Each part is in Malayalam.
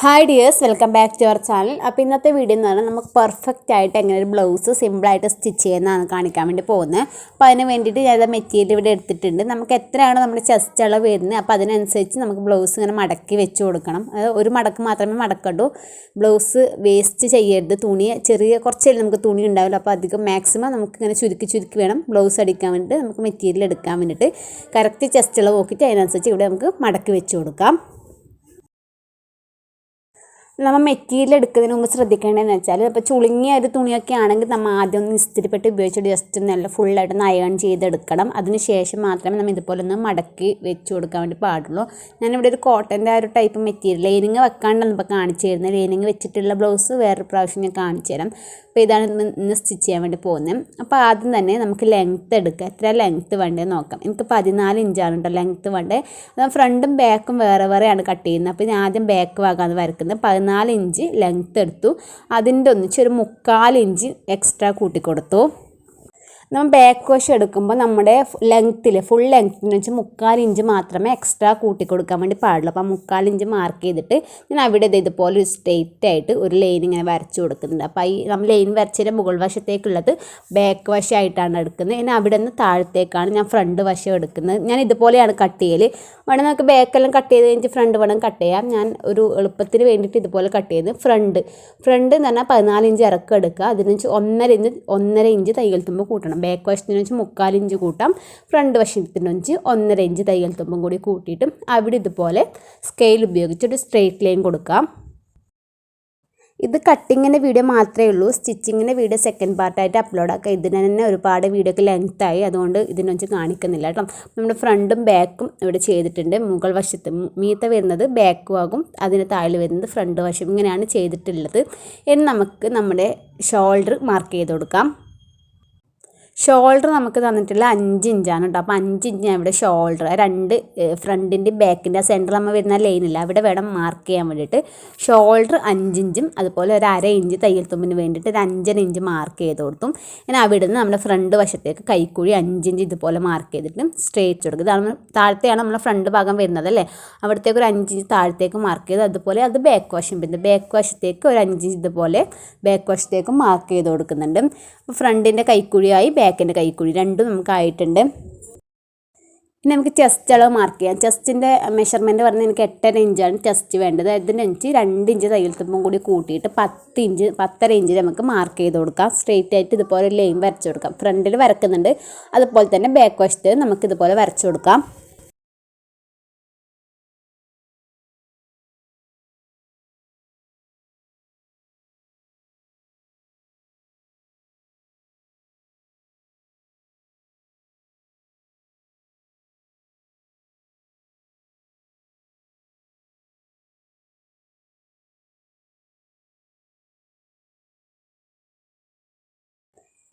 Hi dears welcome back to our channel അപ്പോൾ ഇന്നത്തെ വീഡിയോ എന്ന് പറഞ്ഞാൽ നമുക്ക് പെർഫെക്റ്റ് ആയിട്ട് എങ്ങനെ ഒരു ബ്ലൗസ് സിമ്പിളായിട്ട് സ്റ്റിച്ച് ചെയ്യുന്നതാണ് കാണിക്കാൻ വേണ്ടി പോകുന്നത്. അപ്പോൾ അതിന് വേണ്ടിയിട്ട് ഞാൻ മെറ്റീരിയൽ ഇവിടെ എടുത്തിട്ടുണ്ട്. നമുക്ക് എത്രയാണോ നമ്മുടെ ചെസ്റ്റ് അളവ് വരുന്നത് അപ്പോൾ അതിനനുസരിച്ച് നമുക്ക് ബ്ലൗസ് ഇങ്ങനെ മടക്കി വെച്ച് കൊടുക്കണം. ഒരു മടക്ക് മാത്രമേ മടക്കണ്ടൂ. ബ്ലൗസ് വേസ്റ്റ് ചെയ്യരുത്. തുണി ചെറിയ കുറച്ചല്ലേ നമുക്ക് തുണി ഉണ്ടാവില്ല അപ്പോൾ അധികം മാക്സിമം നമുക്ക് ഇങ്ങനെ ചുരുക്കി ചുരുക്കി വേണം ബ്ലൗസ് അടിക്കാൻ വേണ്ടിയിട്ട് നമുക്ക് മെറ്റീരിയൽ എടുക്കാൻ വേണ്ടിയിട്ട്. കറക്റ്റ് ചെസ്റ്റ് അളവ് നോക്കിയിട്ട് അതിനനുസരിച്ച് ഇവിടെ നമുക്ക് മടക്കി വെച്ച് കൊടുക്കാം. നമ്മൾ മെറ്റീരിയൽ എടുക്കുന്നതിന് മുമ്പ് ശ്രദ്ധിക്കേണ്ടതെന്ന് വെച്ചാൽ ഇപ്പോൾ ചുളുങ്ങിയ ഒരു തുണിയൊക്കെ ആണെങ്കിൽ നമ്മൾ ആദ്യം ഒന്ന് ഇസ്തിരിപ്പെട്ട് ഉപയോഗിച്ചിട്ട് ജസ്റ്റ് നല്ല ഫുള്ളായിട്ട് ഒന്ന് അയൺ ചെയ്തെടുക്കണം. അതിന് ശേഷം മാത്രമേ നമ്മൾ ഇതുപോലെ ഒന്ന് മടക്കി വെച്ച് കൊടുക്കാൻ വേണ്ടി പാടുള്ളൂ. ഞാനിവിടെ ഒരു കോട്ടന്റെ ആ ഒരു ടൈപ്പ് മെറ്റീരിയൽ ലൈനിങ് വെക്കാണ്ടാണ് ഇപ്പോൾ കാണിച്ചു തരുന്നത്. ലൈനിങ് വെച്ചിട്ടുള്ള ബ്ലൗസ് വേറൊരു പ്രാവശ്യം ഞാൻ കാണിച്ചു തരാം. അപ്പോൾ ഇതാണ് ഇന്ന് സ്റ്റിച്ച് ചെയ്യാൻ വേണ്ടി പോകുന്നത് അപ്പോൾ ആദ്യം തന്നെ നമുക്ക് ലെങ്ത്ത് എടുക്കുക എത്ര ലെങ്ത്ത് വേണ്ടത് നോക്കാം. എനിക്ക് പതിനാല് ഇഞ്ചാണ് കേട്ടോ ലെങ്ത്ത് വേണ്ടത് ഫ്രണ്ടും ബാക്കും വേറെ വേറെയാണ് കട്ട് ചെയ്യുന്നത് അപ്പോൾ ഞാൻ ആദ്യം ബാക്ക് ഭാഗമാണ് വരക്കുന്നത്. പതിനാല് ഇഞ്ച് ലെങ്ത്ത് എടുത്തു. അതിന്റെ ഒന്നിച്ചൊരു മുക്കാലിഞ്ച് എക്സ്ട്രാ കൂട്ടിക്കൊടുത്തു. നമ്മൾ ബാക്ക് വാഷ് എടുക്കുമ്പോൾ നമ്മുടെ ലെങ്ത്തിൽ ഫുൾ ലെങ്ത്തിന് വെച്ച് മുക്കാൽ ഇഞ്ച് മാത്രമേ എക്സ്ട്രാ കൂട്ടി കൊടുക്കാൻ വേണ്ടി പാടുള്ളൂ. അപ്പോൾ മുക്കാൽ ഇഞ്ച് മാർക്ക് ചെയ്തിട്ട് ഞാൻ അവിടെ ഇതുപോലെ ഒരു സ്ട്രെയിറ്റ് ആയിട്ട് ഒരു ലൈൻ ഇങ്ങനെ വരച്ചു കൊടുക്കുന്നുണ്ട്. അപ്പോൾ ഈ നമ്മൾ ലൈൻ വരച്ചതിന്റെ മുകൾ വശത്തേക്കുള്ളത് ബാക്ക് വശമായിട്ടാണ് എടുക്കുന്നത്. ഇനി അവിടെ നിന്ന് താഴത്തേക്കാണ് ഞാൻ ഫ്രണ്ട് വശം എടുക്കുന്നത്. ഞാൻ ഇതുപോലെയാണ് കട്ട് ചെയ്യൽ വേണം നമുക്ക് ബാക്കെല്ലാം കട്ട് ചെയ്ത് കഴിഞ്ഞിട്ട് ഫ്രണ്ട് വേണം കട്ട് ചെയ്യാം. ഞാൻ ഒരു എളുപ്പത്തിന് വേണ്ടിയിട്ട് ഇതുപോലെ കട്ട് ചെയ്ത് ഫ്രണ്ട് ഫ്രണ്ട് എന്ന് പറഞ്ഞാൽ പതിനാല് ഇഞ്ച് ഇറക്കം എടുക്കുക. അതിനു ഒന്നര ഇഞ്ച് ഒന്നര ഇഞ്ച് തയ്യൽ തുമ്പ് കൂട്ടണം. ബാക്ക് വശത്തിന് വെച്ച് മുക്കാൽ ഇഞ്ച് കൂട്ടാം ഫ്രണ്ട് വശത്തിന് വെച്ച് ഒന്നര ഇഞ്ച് തയ്യൽ തുമ്പും കൂടി കൂട്ടിയിട്ട് അവിടെ ഇതുപോലെ സ്കെയിൽ ഉപയോഗിച്ചൊരു സ്ട്രെയിറ്റ് ലൈൻ കൊടുക്കാം. ഇത് കട്ടിങ്ങിന്റെ വീഡിയോ മാത്രമേ ഉള്ളൂ സ്റ്റിച്ചിങ്ങിന്റെ വീഡിയോ സെക്കൻഡ് പാർട്ടായിട്ട് അപ്ലോഡ് ആക്കുക ഇതിന് തന്നെ ഒരുപാട് വീഡിയോക്ക് ലെങ്ത്തായി അതുകൊണ്ട് ഇതിനൊന്നും കാണിക്കുന്നില്ല കേട്ടോ. നമ്മുടെ ഫ്രണ്ടും ബാക്കും ഇവിടെ ചെയ്തിട്ടുണ്ട്. മുകൾ വശത്ത് മീത്ത വരുന്നത് ബാക്കും ആകും അതിന് താഴെ വരുന്നത് ഫ്രണ്ട് വശം. ഇങ്ങനെയാണ് ചെയ്തിട്ടുള്ളത്. ഇനി നമുക്ക് നമ്മുടെ ഷോൾഡർ മാർക്ക് ചെയ്ത് കൊടുക്കാം. ഷോൾഡർ നമുക്ക് തന്നിട്ടുള്ള അഞ്ച് ഇഞ്ചാണ് കേട്ടോ അപ്പോൾ അഞ്ച് ഇഞ്ച് ഇവിടെ ഷോൾഡർ രണ്ട് ഫ്രണ്ടിന്റെ ബാക്കിന്റെ സെന്റർ നമ്മൾ വരുന്ന ലൈനില്ല അവിടെ വേണം മാർക്ക് ചെയ്യാൻ വേണ്ടിയിട്ട്. ഷോൾഡർ അഞ്ച് ഇഞ്ചും അതുപോലെ ഒരു അര ഇഞ്ച് തയ്യൽ തുമ്പിന് വേണ്ടിയിട്ട് ഒരു അഞ്ചര ഇഞ്ച് മാർക്ക് ചെയ്ത് കൊടുത്തും. ഇനി അവിടെ നിന്ന് നമ്മുടെ ഫ്രണ്ട് വശത്തേക്ക് കൈക്കുഴി അഞ്ചിഞ്ച് ഇതുപോലെ മാർക്ക് ചെയ്തിട്ട് സ്ട്രേറ്റ് കൊടുക്കുക ഇതാണ് താഴത്തെയാണ് നമ്മുടെ ഫ്രണ്ട് ഭാഗം വരുന്നത് അല്ലേ? അവിടത്തേക്ക് ഒരു അഞ്ച് ഇഞ്ച് താഴത്തേക്ക് മാർക്ക് ചെയ്ത് അതുപോലെ അത് ബാക്ക് വശം പിന്നെ ബാക്ക് വശത്തേക്ക് ഒരു അഞ്ച് ഇഞ്ച് ഇതുപോലെ ബാക്ക് വശത്തേക്ക് മാർക്ക് ചെയ്ത് കൊടുക്കുന്നുണ്ട്. ഫ്രണ്ടിന്റെ കൈക്കുഴിയായി ബാക്കിന്റെ കൈക്കുഴി രണ്ടും നമുക്ക് ആയിട്ടുണ്ട് ഇനി നമുക്ക് ചെസ്റ്റ് അളവ് മാർക്ക് ചെയ്യാം. ചെസ്റ്റിന്റെ മെഷർമെന്റ് പറഞ്ഞാൽ എനിക്ക് എട്ടര ഇഞ്ചാണ് ചെസ്റ്റ് വേണ്ടത്. അതിനനുസരിച്ച് രണ്ട് ഇഞ്ച് തയ്യൽ തുമ്പും കൂടി കൂട്ടിയിട്ട് പത്ത് ഇഞ്ച് പത്തര ഇഞ്ച് നമുക്ക് മാർക്ക് ചെയ്ത് കൊടുക്കാം. സ്ട്രെയിറ്റ് ആയിട്ട് ഇതുപോലെ ലൈൻ വരച്ച് കൊടുക്കാം. ഫ്രണ്ടിൽ വരക്കുന്നുണ്ട്. അതുപോലെ തന്നെ ബാക്ക് വശത്ത് നമുക്ക് ഇതുപോലെ വരച്ചു കൊടുക്കാം.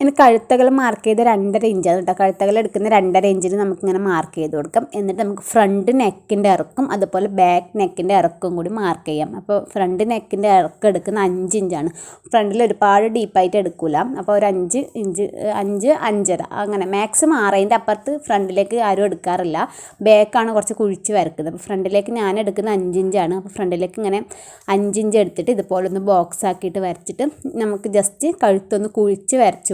ഇനി കഴുത്തകൾ മാർക്ക് ചെയ്ത രണ്ടര ഇഞ്ചാണ് കേട്ടോ കഴുത്തകൾ എടുക്കുന്ന രണ്ടര ഇഞ്ചിന് നമുക്കിങ്ങനെ മാർക്ക് ചെയ്ത് കൊടുക്കാം. എന്നിട്ട് നമുക്ക് ഫ്രണ്ട് നെക്കിന്റെ ഇറക്കും അതുപോലെ ബാക്ക് നെക്കിന്റെ ഇറക്കും കൂടി മാർക്ക് ചെയ്യാം. അപ്പോൾ ഫ്രണ്ട് നെക്കിന്റെ ഇറക്കം എടുക്കുന്ന അഞ്ച് ഇഞ്ചാണ് ഫ്രണ്ടിൽ ഒരുപാട് ഡീപ്പായിട്ട് എടുക്കില്ല അപ്പോൾ ഒരു അഞ്ച് ഇഞ്ച് അഞ്ച് അഞ്ചര അങ്ങനെ മാക്സിമം ആറതിന്റെ അപ്പുറത്ത് ഫ്രണ്ടിലേക്ക് ആരും എടുക്കാറില്ല. ബാക്കാണ് കുറച്ച് കുഴിച്ച് വരക്കുന്നത്. അപ്പോൾ ഫ്രണ്ടിലേക്ക് ഞാൻ എടുക്കുന്ന അഞ്ച് ഇഞ്ചാണ് അപ്പോൾ ഫ്രണ്ടിലേക്ക് ഇങ്ങനെ അഞ്ച് ഇഞ്ച് എടുത്തിട്ട് ഇതുപോലെ ഒന്ന് ബോക്സ് ആക്കിയിട്ട് വരച്ചിട്ട് നമുക്ക് ജസ്റ്റ് കഴുത്തൊന്ന് കുഴിച്ച് വരച്ച്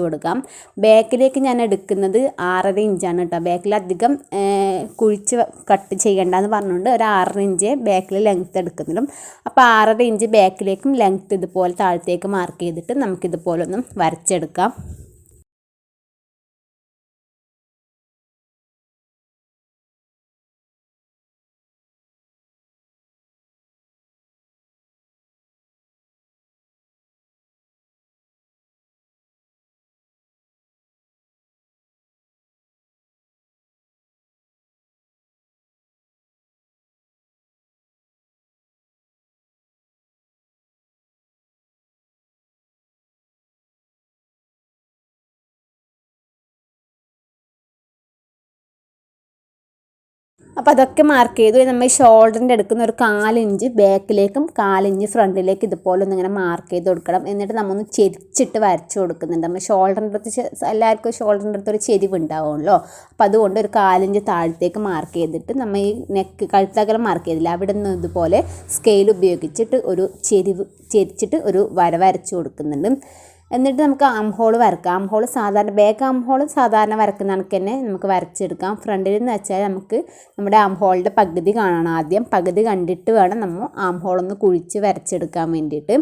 ബാക്കിലേക്ക് ഞാൻ എടുക്കുന്നത് ആറര ഇഞ്ചാണ് കേട്ടോ. ബാക്കിൽ അധികം കുഴിച്ച് കട്ട് ചെയ്യേണ്ടെന്ന് പറഞ്ഞുകൊണ്ട് ഒരു ആറര ഇഞ്ച് ബാക്കിൽ ലെങ്ത്ത് എടുക്കുന്നതും അപ്പോൾ ആറര ഇഞ്ച് ബാക്കിലേക്കും ലെങ്ത്ത് ഇതുപോലെ താഴത്തേക്ക് മാർക്ക് ചെയ്തിട്ട് നമുക്കിതുപോലെ ഒന്ന് വരച്ചെടുക്കാം. അപ്പോൾ അതൊക്കെ മാർക്ക് ചെയ്തു. നമ്മൾ ഷോൾഡറിന്റെ എടുക്കുന്ന ഒരു കാലിഞ്ച് ബാക്കിലേക്കും കാലിഞ്ച് ഫ്രണ്ടിലേക്ക് ഇതുപോലെ ഒന്ന് ഇങ്ങനെ മാർക്ക് ചെയ്ത് കൊടുക്കണം. എന്നിട്ട് നമ്മൊന്ന് ചെരിച്ചിട്ട് വരച്ചു കൊടുക്കുന്നുണ്ട്. നമ്മൾ ഷോൾഡറിന്റെ അടുത്ത് എല്ലാവർക്കും ഷോൾഡറിന്റെ അടുത്ത് ഒരു ചെരിവ് ഉണ്ടാവുമല്ലോ അപ്പോൾ അതുകൊണ്ട് ഒരു കാലിഞ്ച് താഴത്തേക്ക് മാർക്ക് ചെയ്തിട്ട് നമ്മൾ ഈ നെക്ക് കഴുത്തകലം മാർക്ക് ചെയ്തില്ല. അവിടെ നിന്ന് ഇതുപോലെ സ്കെയിൽ ഉപയോഗിച്ചിട്ട് ഒരു ചെരിവ് ചെരിച്ചിട്ട് ഒരു വര വരച്ചു കൊടുക്കുന്നുണ്ട്. എന്നിട്ട് നമുക്ക് ആം ഹോൾ വരക്കാം. ആം ഹോൾ സാധാരണ ബാക്ക് ആം ഹോൾ സാധാരണ വരക്കുന്ന കണക്ക് തന്നെ നമുക്ക് വരച്ചെടുക്കാം. ഫ്രണ്ടിൽ എന്ന് വെച്ചാൽ നമുക്ക് നമ്മുടെ ആം ഹോളിന്റെ പകുതി കാണണം. ആദ്യം പകുതി കണ്ടിട്ട് വേണം നമ്മൾ ആം ഹോളൊന്ന് കുഴിച്ച് വരച്ചെടുക്കാൻ വേണ്ടിയിട്ട്.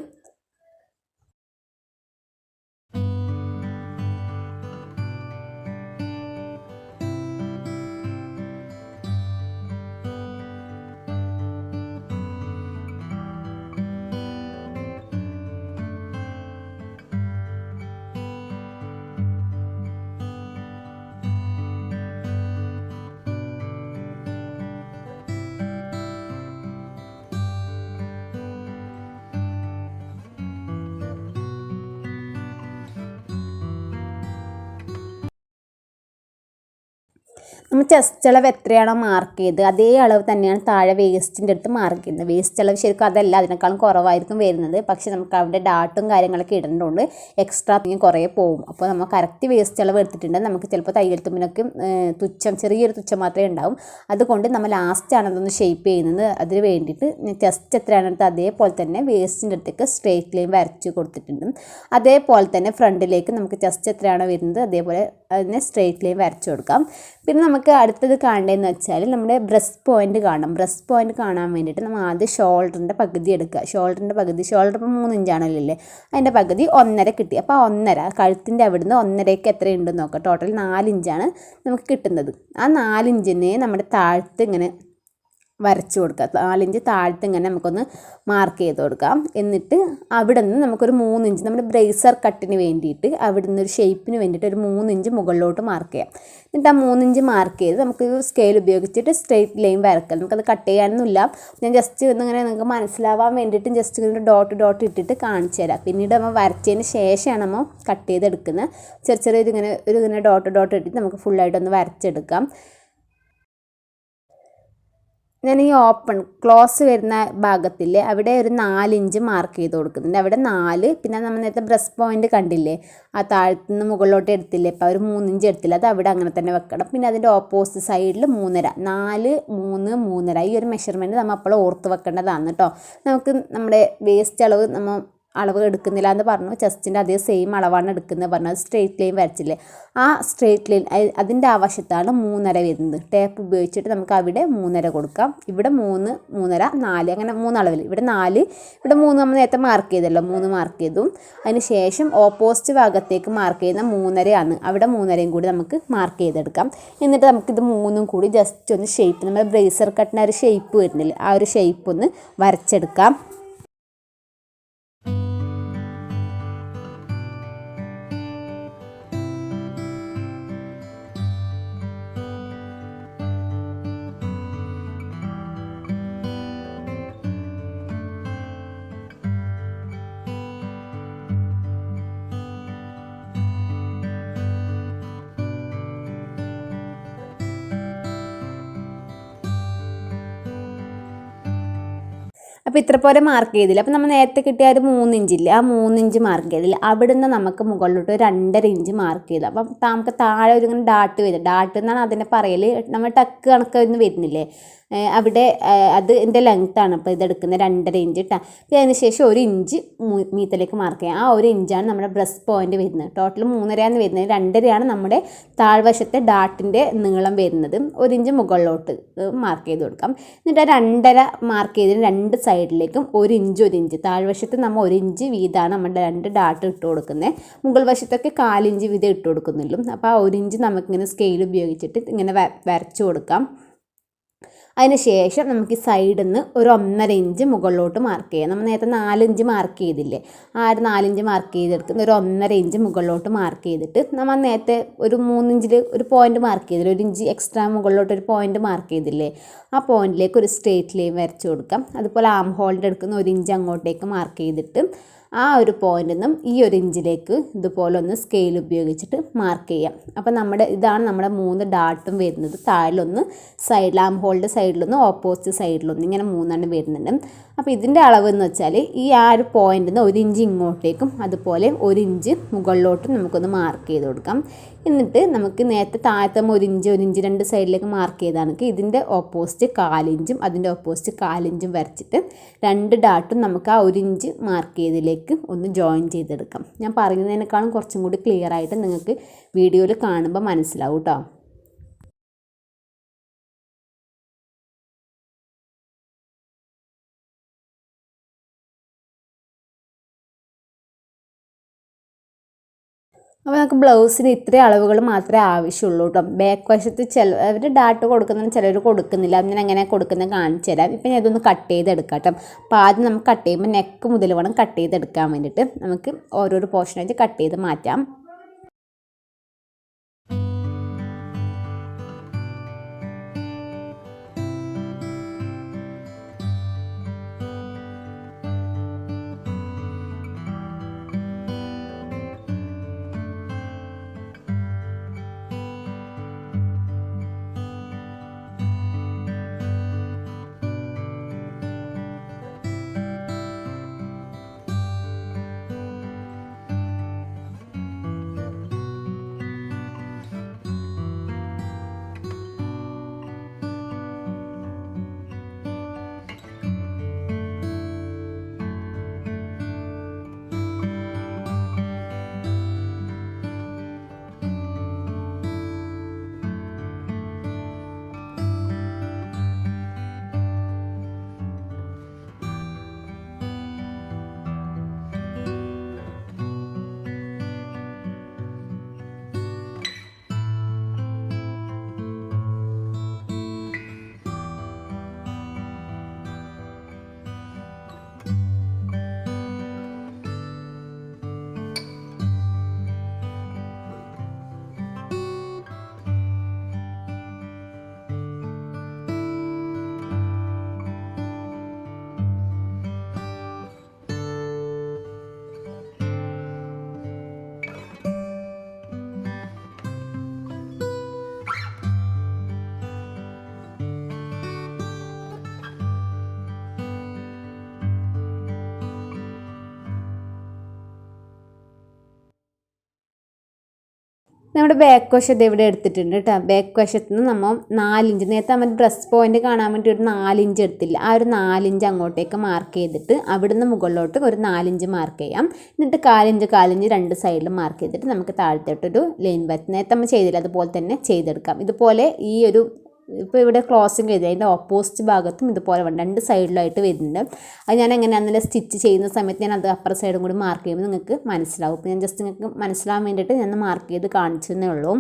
നമ്മൾ ചെസ്റ്റ് അളവ് എത്രയാണോ മാർക്ക് ചെയ്ത് അതേ അളവ് തന്നെയാണ് താഴെ വേസ്റ്റിന്റെ അടുത്ത് മാർക്ക് ചെയ്യുന്നത്. വേസ്റ്റ് അളവ് ശരിക്കും അതല്ല അതിനേക്കാളും കുറവായിരിക്കും വരുന്നത്. പക്ഷേ നമുക്ക് അവിടെ ഡാട്ടും കാര്യങ്ങളൊക്കെ ഇടേണ്ടതുകൊണ്ട് എക്സ്ട്രാ കുറേ പോകും അപ്പോൾ നമ്മൾ കറക്റ്റ് വേസ്റ്റ് അളവ് എടുത്തിട്ടുണ്ട്. നമുക്ക് ചിലപ്പോൾ തയ്യൽ തുമ്പിനൊക്കെ തുച്ഛം ചെറിയൊരു തുച്ഛം മാത്രമേ ഉണ്ടാവും. അതുകൊണ്ട് നമ്മൾ ലാസ്റ്റാണ് അതൊന്ന് ഷേപ്പ് ചെയ്യുന്നത്. അതിന് വേണ്ടിയിട്ട് ചെസ്റ്റ് എത്രയാണ് എടുത്ത് അതേപോലെ തന്നെ വേസ്റ്റിന്റെ അടുത്തേക്ക് സ്ട്രേറ്റ് ലൈൻ വരച്ച് കൊടുത്തിട്ടുണ്ട്. അതേപോലെ തന്നെ ഫ്രണ്ടിലേക്ക് നമുക്ക് ചെസ്റ്റ് എത്രയാണോ വരുന്നത്? അതേപോലെ അതിനെ സ്ട്രേറ്റ് ലൈൻ വരച്ച് കൊടുക്കാം. പിന്നെ നമുക്ക് അടുത്തത് കാണേണ്ടതെന്ന് വെച്ചാൽ നമ്മുടെ ബ്രസ്റ്റ് പോയിന്റ് കാണാം ബ്രസ്റ്റ് പോയിന്റ് കാണാൻ വേണ്ടിയിട്ട് നമ്മൾ ആദ്യം ഷോൾഡറിന്റെ പകുതി എടുക്കുക. ഷോൾഡറിന്റെ പകുതി ഷോൾഡർ ഇപ്പോൾ മൂന്ന് ഇഞ്ചാണല്ലോ അല്ലേ അതിന്റെ പകുതി ഒന്നര കിട്ടി. അപ്പോൾ ഒന്നര കഴുത്തിന്റെ അവിടുന്ന് ഒന്നരയ്ക്ക് എത്രയുണ്ടെന്ന് നോക്കാം. ടോട്ടൽ നാലിഞ്ചാണ് നമുക്ക് കിട്ടുന്നത്. ആ നാലിഞ്ചിനെ നമ്മുടെ താഴത്ത് ഇങ്ങനെ വരച്ചു കൊടുക്കുക. നാലിഞ്ച് താഴത്ത് ഇങ്ങനെ നമുക്കൊന്ന് മാർക്ക് ചെയ്ത് കൊടുക്കാം. എന്നിട്ട് അവിടെ നിന്ന് നമുക്കൊരു മൂന്നിഞ്ച് നമ്മുടെ ബ്രേസർ കട്ടിന് വേണ്ടിയിട്ട് അവിടെ നിന്ന് ഒരു ഷേപ്പിന് വേണ്ടിയിട്ട് ഒരു മൂന്നിഞ്ച് മുകളിലോട്ട് മാർക്ക് ചെയ്യാം. എന്നിട്ട് ആ മൂന്നിഞ്ച് മാർക്ക് ചെയ്ത് നമുക്ക് സ്കെയിൽ ഉപയോഗിച്ചിട്ട് സ്ട്രെയിറ്റ് ലൈൻ വരക്കാം നമുക്കത് കട്ട് ചെയ്യാനൊന്നുമില്ല. ഞാൻ ജസ്റ്റ് ഇങ്ങനെ നിങ്ങൾക്ക് മനസ്സിലാവാൻ വേണ്ടിയിട്ട് ജസ്റ്റ് ഇങ്ങനെ ഡോട്ട് ഡോട്ട് ഇട്ടിട്ട് കാണിച്ചു തരാം. പിന്നീട് നമ്മൾ വരച്ചതിന് ശേഷമാണ് നമ്മൾ കട്ട് ചെയ്തെടുക്കുന്നത്. ചെറിയ ചെറിയ ഇതിങ്ങനെ ഒരു ഇങ്ങനെ ഡോട്ട് ഡോട്ട് ഇട്ടിട്ട് നമുക്ക് ഫുള്ളായിട്ടൊന്ന് വരച്ചെടുക്കാം. ഞാൻ ഈ ഓപ്പൺ ക്ലോസ് വരുന്ന ഭാഗത്തില്ലേ അവിടെ ഒരു നാലിഞ്ച് മാർക്ക് ചെയ്ത് കൊടുക്കുന്നുണ്ട്. അവിടെ നാല് പിന്നെ നമ്മൾ നേരത്തെ ബ്രസ്റ്റ് പോയിന്റ് കണ്ടില്ലേ ആ താഴത്തുനിന്ന് മുകളിലോട്ട് എടുത്തില്ലേ ഇപ്പോൾ ഒരു മൂന്നിഞ്ച് എടുത്തില്ല അത് അവിടെ അങ്ങനെ തന്നെ വെക്കണം. പിന്നെ അതിന്റെ ഓപ്പോസിറ്റ് സൈഡിൽ മൂന്നര. നാല് മൂന്ന് മൂന്നര. ഈ ഒരു മെഷർമെന്റ് നമ്മൾ അപ്പോൾ ഓർത്ത് വെക്കേണ്ടതാണ് കേട്ടോ. നമുക്ക് നമ്മുടെ വേസ്റ്റ് അളവ് നമ്മൾ അളവ് എടുക്കുന്നില്ല എന്ന് പറഞ്ഞു. ചെസ്റ്റിന്റെ അതേ സെയിം അളവാണ് എടുക്കുന്നത് പറഞ്ഞത് സ്ട്രേറ്റ് ലൈൻ വരച്ചില്ലേ? ആ സ്ട്രേറ്റ് ലൈൻ അതിന്റെ ആവശ്യത്താണ് മൂന്നര വരുന്നത്. ടേപ്പ് ഉപയോഗിച്ചിട്ട് നമുക്ക് അവിടെ മൂന്നര കൊടുക്കാം. ഇവിടെ മൂന്ന് മൂന്നര നാല് അങ്ങനെ മൂന്നളവിൽ ഇവിടെ നാല് ഇവിടെ മൂന്ന് നമ്മൾ നേരത്തെ മാർക്ക് ചെയ്തല്ലോ. മൂന്ന് മാർക്ക് ചെയ്തു. അതിന് ശേഷം ഓപ്പോസിറ്റ് ഭാഗത്തേക്ക് മാർക്ക് ചെയ്യുന്ന മൂന്നരയാണ്. അവിടെ മൂന്നരയും കൂടി നമുക്ക് മാർക്ക് ചെയ്തെടുക്കാം. എന്നിട്ട് നമുക്കിത് മൂന്നും കൂടി ജസ്റ്റ് ഒന്ന് ഷേപ്പ് നമ്മുടെ ബ്രേസർ കട്ടിന് ഒരു ഷേപ്പ് വരുന്നില്ല? ആ ഒരു ഷേപ്പ് ഒന്ന് വരച്ചെടുക്കാം. അപ്പോൾ ഇത്ര പോലെ മാർക്ക് ചെയ്തില്ല. അപ്പോൾ നമ്മൾ നേരത്തെ കിട്ടിയ ഒരു ഒരു മൂന്നിഞ്ചില്ലേ? ആ മൂന്നിഞ്ച് മാർക്ക് ചെയ്തില്ല. അവിടുന്ന് നമുക്ക് മുകളിലോട്ട് രണ്ടര ഇഞ്ച് മാർക്ക് ചെയ്തു. അപ്പം നമുക്ക് താഴെ ഒരു ഇങ്ങനെ ഡാട്ട് വരും. ഡാട്ട് എന്നാണ് അതിനെ പറയൽ നമ്മൾ ടക്ക് കണക്കൊന്നും വരുന്നില്ലേ? അവിടെ അത് എന്റെ ലെങ്ത്താണ് അപ്പോൾ ഇതെടുക്കുന്നത് രണ്ടര ഇഞ്ച് ഇട്ടാ. പിന്നെ അതിന് ശേഷം ഒരു ഇഞ്ച് മീത്തലേക്ക് മാർക്ക് ചെയ്യാം. ആ ഒരു ഇഞ്ചാണ് നമ്മുടെ ബ്രസ്റ്റ് പോയിന്റ് വരുന്നത്. ടോട്ടൽ മൂന്നരയാണ് വരുന്നത്. രണ്ടരയാണ് നമ്മുടെ താഴ്വശത്തെ ഡാട്ടിന്റെ നീളം വരുന്നത്. ഒരു ഇഞ്ച് മുകളിലോട്ട് മാർക്ക് ചെയ്ത് കൊടുക്കാം. എന്നിട്ട് രണ്ടര മാർക്ക് ചെയ്തിന് രണ്ട് സൈഡിലേക്കും ഒരു ഇഞ്ച് ഒരു ഇഞ്ച്. താഴ്വശത്ത് നമ്മൾ ഒരു ഇഞ്ച് വീതമാണ് നമ്മുടെ രണ്ട് ഡാട്ട് ഇട്ട് കൊടുക്കുന്നത് മുകൾ വശത്തൊക്കെ കാലിഞ്ച് വീതം ഇട്ട് കൊടുക്കുന്നുള്ളൂ. അപ്പോൾ ആ ഒരു ഇഞ്ച് നമുക്കിങ്ങനെ സ്കെയിൽ ഉപയോഗിച്ചിട്ട് ഇങ്ങനെ വരച്ച് വരച്ചു കൊടുക്കാം. അതിന് ശേഷം നമുക്ക് ഈ സൈഡിൽ നിന്ന് ഒരു ഒന്നര ഇഞ്ച് മുകളിലോട്ട് മാർക്ക് ചെയ്യാം. നമ്മൾ നേരത്തെ നാലിഞ്ച് മാർക്ക് ചെയ്തില്ലേ? ആ ഒരു നാലിഞ്ച് മാർക്ക് ചെയ്തെടുക്കുന്ന ഒരു ഒന്നര ഇഞ്ച് മുകളിലോട്ട് മാർക്ക് ചെയ്തിട്ട് നമ്മൾ നേരത്തെ ഒരു മൂന്നിഞ്ചിൽ ഒരു പോയിന്റ് മാർക്ക് ചെയ്തില്ലേ? ഒരു ഇഞ്ച് എക്സ്ട്രാ മുകളിലോട്ട് ഒരു പോയിന്റ് മാർക്ക് ചെയ്തില്ലേ? ആ പോയിന്റിലേക്ക് ഒരു സ്ട്രേറ്റ് ലൈൻ വരച്ചു കൊടുക്കാം. അതുപോലെ ആം ഹോളിന്റെ എടുക്കുന്ന ഒരു ഇഞ്ച് അങ്ങോട്ടേക്ക് മാർക്ക് ചെയ്തിട്ട് ആ ഒരു പോയിന്റിൽ നിന്നും ഈ ഒരു ഇഞ്ചിലേക്ക് ഇതുപോലെ ഒന്ന് സ്കെയിൽ ഉപയോഗിച്ചിട്ട് മാർക്ക് ചെയ്യാം. അപ്പോൾ നമ്മുടെ ഇതാണ് നമ്മുടെ മൂന്ന് ഡാട്ടും വരുന്നത്. താഴിലൊന്ന് സൈഡ് ആം ഹോളിന്റെ സൈഡിലൊന്ന് ഓപ്പോസിറ്റ് സൈഡിലൊന്ന് ഇങ്ങനെ മൂന്നെണ്ണം വരുന്നുണ്ട്. അപ്പോൾ ഇതിന്റെ അളവ് എന്ന് വെച്ചാൽ ഈ ആ ഒരു പോയിന്റിൽ നിന്ന് ഒരു ഇഞ്ച് ഇങ്ങോട്ടേക്കും അതുപോലെ ഒരു ഇഞ്ച് മുകളിലോട്ടും നമുക്കൊന്ന് മാർക്ക് ചെയ്ത് കൊടുക്കാം. എന്നിട്ട് നമുക്ക് നേരത്തെ താഴത്തെ ഒരു ഇഞ്ച് ഒരു ഇഞ്ച് രണ്ട് സൈഡിലേക്ക് മാർക്ക് ചെയ്താണെങ്കിൽ ഇതിന്റെ ഓപ്പോസിറ്റ് കാലിഞ്ചും അതിന്റെ ഓപ്പോസിറ്റ് കാലിഞ്ചും വരച്ചിട്ട് രണ്ട് ഡാട്ടും നമുക്ക് ആ ഒരു ഇഞ്ച് മാർക്ക് ചെയ്തതിലേക്ക് ഒന്ന് ജോയിൻ ചെയ്തെടുക്കാം. ഞാൻ പറയുന്നതിനേക്കാളും കുറച്ചും കൂടി ക്ലിയർ ആയിട്ട് നിങ്ങൾക്ക് വീഡിയോയിൽ കാണുമ്പോൾ മനസ്സിലാവും കേട്ടോ അപ്പോൾ നമുക്ക് ബ്ലൗസിന് ഇത്രയും അളവുകൾ മാത്രമേ ആവശ്യമുള്ളൂ കേട്ടോ ബാക്ക് വശത്ത് ചില അവർ ഡാട്ട് കൊടുക്കുന്ന ചിലർ കൊടുക്കുന്നില്ല. ഞാൻ അങ്ങനെ കൊടുക്കുന്നത് കാണിച്ചു തരാം. ഇപ്പം ഞാൻ ഇതൊന്ന് കട്ട് ചെയ്തെടുക്കാം കേട്ടോ അപ്പോൾ ആദ്യം നമുക്ക് കട്ട് ചെയ്യുമ്പോൾ നെക്ക് മുതൽ വേണം കട്ട് ചെയ്തെടുക്കാൻ വേണ്ടിയിട്ട് നമുക്ക് ഓരോരോ പോർഷനായിട്ട് കട്ട് ചെയ്ത് മാറ്റാം. നമ്മുടെ ബാക്ക് വശത്ത് ഇവിടെ എടുത്തിട്ടുണ്ട് കേട്ടോ ബാക്ക് വശത്ത് നിന്ന് നമ്മൾ നാലിഞ്ച്. നേരത്തെ നമ്മൾ ഡ്രസ് പോയിന്റ് കാണാൻ വേണ്ടി ഒരു നാലിഞ്ച് എടുത്തില്ല. ആ ഒരു നാലിഞ്ച് അങ്ങോട്ടേക്ക് മാർക്ക് ചെയ്തിട്ട് അവിടുന്ന് മുകളിലോട്ട് ഒരു നാലിഞ്ച് മാർക്ക് ചെയ്യാം. എന്നിട്ട് കാലിഞ്ച് കാലിഞ്ച് രണ്ട് സൈഡിലും മാർക്ക് ചെയ്തിട്ട് നമുക്ക് താഴത്തോട്ടൊരു ലൈൻ വരും നേരത്തെ നമ്മൾ ചെയ്തില്ല. അതുപോലെ തന്നെ ചെയ്തെടുക്കാം. ഇതുപോലെ ഈ ഒരു ഇപ്പോൾ ഇവിടെ ക്ലോസിങ് എഴുതി അതിന്റെ ഓപ്പോസിറ്റ് ഭാഗത്തും ഇതുപോലെ വേണം രണ്ട് സൈഡിലായിട്ട് വരുന്നുണ്ട്. അത് ഞാൻ എങ്ങനെയാണെന്നില്ല സ്റ്റിച്ച് ചെയ്യുന്ന സമയത്ത് ഞാൻ അത് അപ്പർ സൈഡും കൂടി മാർക്ക് ചെയ്യുമ്പോൾ നിങ്ങൾക്ക് മനസ്സിലാവും. ഇപ്പോൾ ഞാൻ ജസ്റ്റ് നിങ്ങൾക്ക് മനസ്സിലാവാൻ വേണ്ടിയിട്ട് ഞാൻ മാർക്ക് ചെയ്ത് കാണിച്ചെന്നേ ഉള്ളൂ.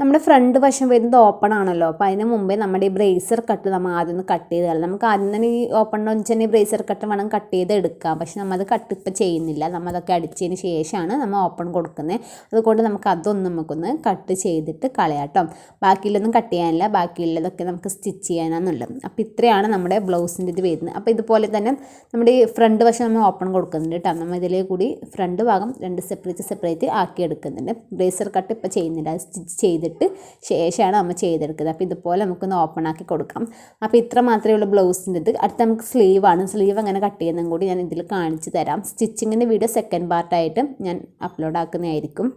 നമ്മുടെ ഫ്രണ്ട് വശം വരുന്നത് ഓപ്പൺ ആണല്ലോ. അപ്പോൾ അതിന് മുമ്പേ നമ്മുടെ ഈ ബ്രേസർ കട്ട് നമ്മൾ ആദ്യം ഒന്ന് കട്ട് ചെയ്ത് കളയാം നമുക്ക് ആദ്യം തന്നെ ഈ ഓപ്പൺ വെച്ചാൽ ഈ ബ്രേസർ കട്ട് വേണം കട്ട് ചെയ്ത് എടുക്കാം. പക്ഷെ നമ്മളത് കട്ട് ഇപ്പോൾ ചെയ്യുന്നില്ല. നമ്മൾ അതൊക്കെ അടിച്ചതിന് ശേഷമാണ് നമ്മൾ ഓപ്പൺ കൊടുക്കുന്നത്. അതുകൊണ്ട് നമുക്ക് അതൊന്നും നമുക്കൊന്ന് കട്ട് ചെയ്തിട്ട് കളയാട്ടോ ബാക്കിയുള്ളതൊന്നും കട്ട് ചെയ്യാനില്ല. ബാക്കിയുള്ളതൊക്കെ നമുക്ക് സ്റ്റിച്ച് ചെയ്യാനാണെന്നുള്ളത് അപ്പോൾ ഇത്രയാണ് നമ്മുടെ ബ്ലൗസിന്റെ ഇത് വരുന്നത്. അപ്പോൾ ഇതുപോലെ തന്നെ നമ്മുടെ ഈ ഫ്രണ്ട് വശം നമ്മൾ ഓപ്പൺ കൊടുക്കുന്നുണ്ട് കേട്ടോ. നമ്മൾ ഇതിലേ കൂടി ഫ്രണ്ട് ഭാഗം രണ്ട് സെപ്പറേറ്റ് സെപ്പറേറ്റ് ആക്കി എടുക്കുന്നുണ്ട്. ബ്രേസർ കട്ട് ഇപ്പോൾ ചെയ്യുന്നില്ല. സ്റ്റിച്ച് ചെയ്ത് ചെയ്തിട്ട് ശേഷമാണ് നമ്മൾ ചെയ്തെടുക്കുന്നത്. അപ്പോൾ ഇതുപോലെ നമുക്കൊന്ന് ഓപ്പൺ ആക്കി കൊടുക്കാം. അപ്പോൾ ഇത്ര മാത്രമേ ഉള്ളൂ ബ്ലൗസിന്റെ ഇത് അടുത്ത നമുക്ക് സ്ലീവാണ്. സ്ലീവ് അങ്ങനെ കട്ട് ചെയ്യുന്നതും കൂടി ഞാൻ ഇതിൽ കാണിച്ചു തരാം. സ്റ്റിച്ചിങ്ങിന്റെ വീഡിയോ സെക്കൻഡ് പാർട്ടായിട്ട് ഞാൻ അപ്ലോഡ് ആക്കുന്നതായിരിക്കും.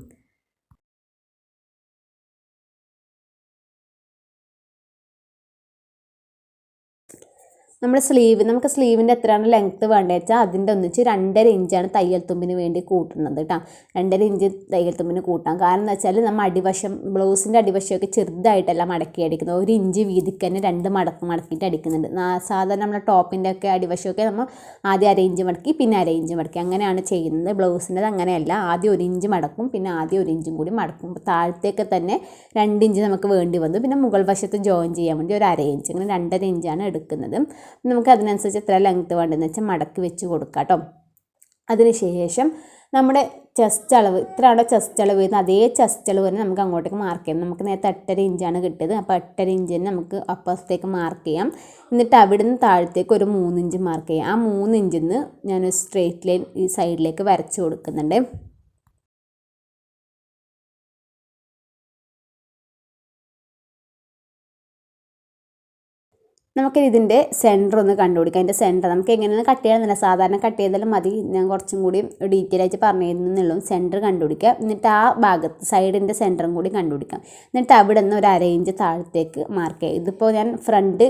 നമ്മുടെ സ്ലീവ് നമുക്ക് സ്ലീവിന്റെ എത്രയാണ് ലെങ്ത്ത് വേണ്ടത് വെച്ചാൽ അതിന്റെ ഒന്നിച്ച് രണ്ടര ഇഞ്ചാണ് തയ്യൽ തുമ്പിന് വേണ്ടി കൂട്ടുന്നത് കേട്ടോ രണ്ടര ഇഞ്ച് തയ്യൽ തുമ്പിന് കൂട്ടാം. കാരണം എന്ന് വെച്ചാൽ നമ്മൾ അടിവശം ബ്ലൗസിന്റെ അടിവശമൊക്കെ ചെറുതായിട്ടല്ല മടക്കി അടിക്കുന്നത്. ഒരു ഇഞ്ച് വീതിക്ക് തന്നെ രണ്ട് മടക്ക് മടക്കിയിട്ട് അടിക്കുന്നുണ്ട്. സാധാരണ നമ്മുടെ ടോപ്പിന്റെ ഒക്കെ അടിവശമൊക്കെ നമ്മൾ ആദ്യം അര ഇഞ്ച് മടക്കി പിന്നെ അര ഇഞ്ച് മടക്കി. അങ്ങനെയാണ് ചെയ്യുന്നത്. ബ്ലൗസിന്റെ അങ്ങനെയല്ല. ആദ്യം ഒരു ഇഞ്ച് മടക്കും പിന്നെ ആദ്യം ഒരു ഇഞ്ചും കൂടി മടക്കും. താഴത്തേക്ക് തന്നെ രണ്ട് ഇഞ്ച് നമുക്ക് വേണ്ടി വന്നു. പിന്നെ മുകൾ വശത്ത് ജോയിൻ ചെയ്യാൻ വേണ്ടി ഒരു അര ഇഞ്ച് അങ്ങനെ രണ്ടര ഇഞ്ചാണ് എടുക്കുന്നത്. നമുക്ക് അതിനനുസരിച്ച് എത്ര ലെങ്ത്ത് വേണ്ടതെന്ന് വെച്ചാൽ മടക്കി വെച്ച് കൊടുക്കാം കേട്ടോ അതിനുശേഷം നമ്മുടെ ചെസ്റ്റ് അളവ് ഇത്രയാണോ ചെസ്റ്റ് അളവ് വരുന്നത്? അതേ ചെസ്റ്റ് അളവ് തന്നെ നമുക്ക് അങ്ങോട്ടേക്ക് മാർക്ക് ചെയ്യാം. നമുക്ക് നേരത്തെ എട്ടര ഇഞ്ചാണ് കിട്ടിയത്. അപ്പോൾ എട്ടര ഇഞ്ചിന് നമുക്ക് അപ്പുറത്തേക്ക് മാർക്ക് ചെയ്യാം. എന്നിട്ട് അവിടെ നിന്ന് താഴത്തേക്ക് ഒരു മൂന്ന് ഇഞ്ച് മാർക്ക് ചെയ്യാം. ആ മൂന്ന് നിന്ന് ഞാൻ സ്ട്രെയിറ്റ് ലൈൻ ഈ സൈഡിലേക്ക് വരച്ച് കൊടുക്കുന്നുണ്ട്. നമുക്ക് ഇതിന്റെ സെന്റർ ഒന്ന് കണ്ടുപിടിക്കാം. അതിന്റെ സെന്റർ നമുക്ക് എങ്ങനെയാണ് കട്ട് ചെയ്യണമെന്നില്ല സാധാരണ കട്ട് ചെയ്താലും മതി. ഞാൻ കുറച്ചും കൂടി ഡീറ്റെയിൽ ആയിട്ട് പറഞ്ഞു തരുന്നുള്ളൂ സെന്റർ കണ്ടുപിടിക്കുക. എന്നിട്ട് ആ ഭാഗത്ത് സൈഡിന്റെ സെന്ററും കൂടി കണ്ടുപിടിക്കാം. എന്നിട്ട് അവിടെ നിന്ന് ഒരു അരയിഞ്ച് താഴത്തേക്ക് മാർക്ക് ചെയ്യുക. ഇതിപ്പോൾ ഞാൻ ഫ്രണ്ട്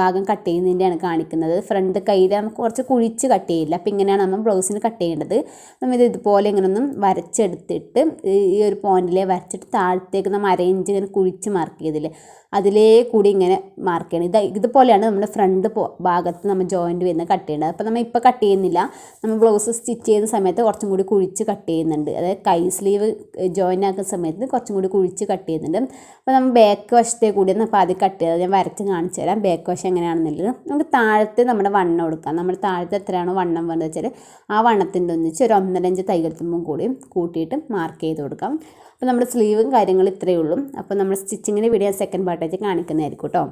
ഭാഗം കട്ട് ചെയ്യുന്നതിന്റെയാണ് കാണിക്കുന്നത്. ഫ്രണ്ട് കയ്യിൽ നമുക്ക് കുറച്ച് കുഴിച്ച് കട്ട് ചെയ്യില്ല. അപ്പോൾ ഇങ്ങനെയാണ് നമ്മൾ ബ്ലൗസിന് കട്ട് ചെയ്യേണ്ടത്. നമ്മൾ ഇത് ഇതുപോലെ ഇങ്ങനെ ഒന്നും വരച്ചെടുത്തിട്ട് ഈ ഒരു പോയിന്റിലെ വരച്ചിട്ട് താഴത്തേക്ക് നമ്മൾ അരയിഞ്ച് ഇങ്ങനെ കുഴിച്ച് മാർക്ക് ചെയ്തില്ലേ? അതിലേ കൂടി ഇങ്ങനെ മാർക്ക് ചെയ്യണം. ഇത് ഇതുപോലെയാണ് നമ്മുടെ ഫ്രണ്ട് ഭാഗത്ത് നമ്മൾ ജോയിന്റ് വരുന്നത് കട്ട് ചെയ്യേണ്ടത് അപ്പോൾ നമ്മൾ ഇപ്പോൾ കട്ട് ചെയ്യുന്നില്ല. നമ്മൾ ബ്ലൗസ് സ്റ്റിച്ച് ചെയ്യുന്ന സമയത്ത് കുറച്ചും കൂടി കുഴിച്ച് കട്ട് ചെയ്യുന്നുണ്ട്. അതായത് കൈ സ്ലീവ് ജോയിൻ ആക്കുന്ന സമയത്ത് കുറച്ചും കൂടി കുഴിച്ച് കട്ട് ചെയ്യുന്നുണ്ട്. അപ്പോൾ നമ്മൾ ബാക്ക് വശത്തെ കൂടി അപ്പോൾ ആദ്യം കട്ട് ചെയ്തത് ഞാൻ വരച്ച് കാണിച്ചു തരാം. ബാക്ക് വശം എങ്ങനെയാണെന്നുള്ളത്. നമുക്ക് താഴത്തെ നമ്മുടെ വണ്ണം കൊടുക്കാം നമ്മുടെ താഴത്തെ എത്രയാണോ വണ്ണം വേണ്ടത് വെച്ചാൽ ആ വണ്ണത്തിന്റെ ഒന്നിച്ച് ഒരു ഒന്നരഞ്ച് തൈകത്തുമ്പും കൂടി കൂട്ടിയിട്ട് മാർക്ക് ചെയ്ത് കൊടുക്കാം. അപ്പോൾ നമ്മുടെ സ്ലീവും കാര്യങ്ങളും ഇത്രയേ ഉള്ളൂ. അപ്പോൾ നമ്മുടെ സ്റ്റിച്ചിങ്ങിന്റെ വീഡിയോ സെക്കൻഡ് പാർട്ടായിട്ട് കാണിക്കുന്നതായിരിക്കും കേട്ടോ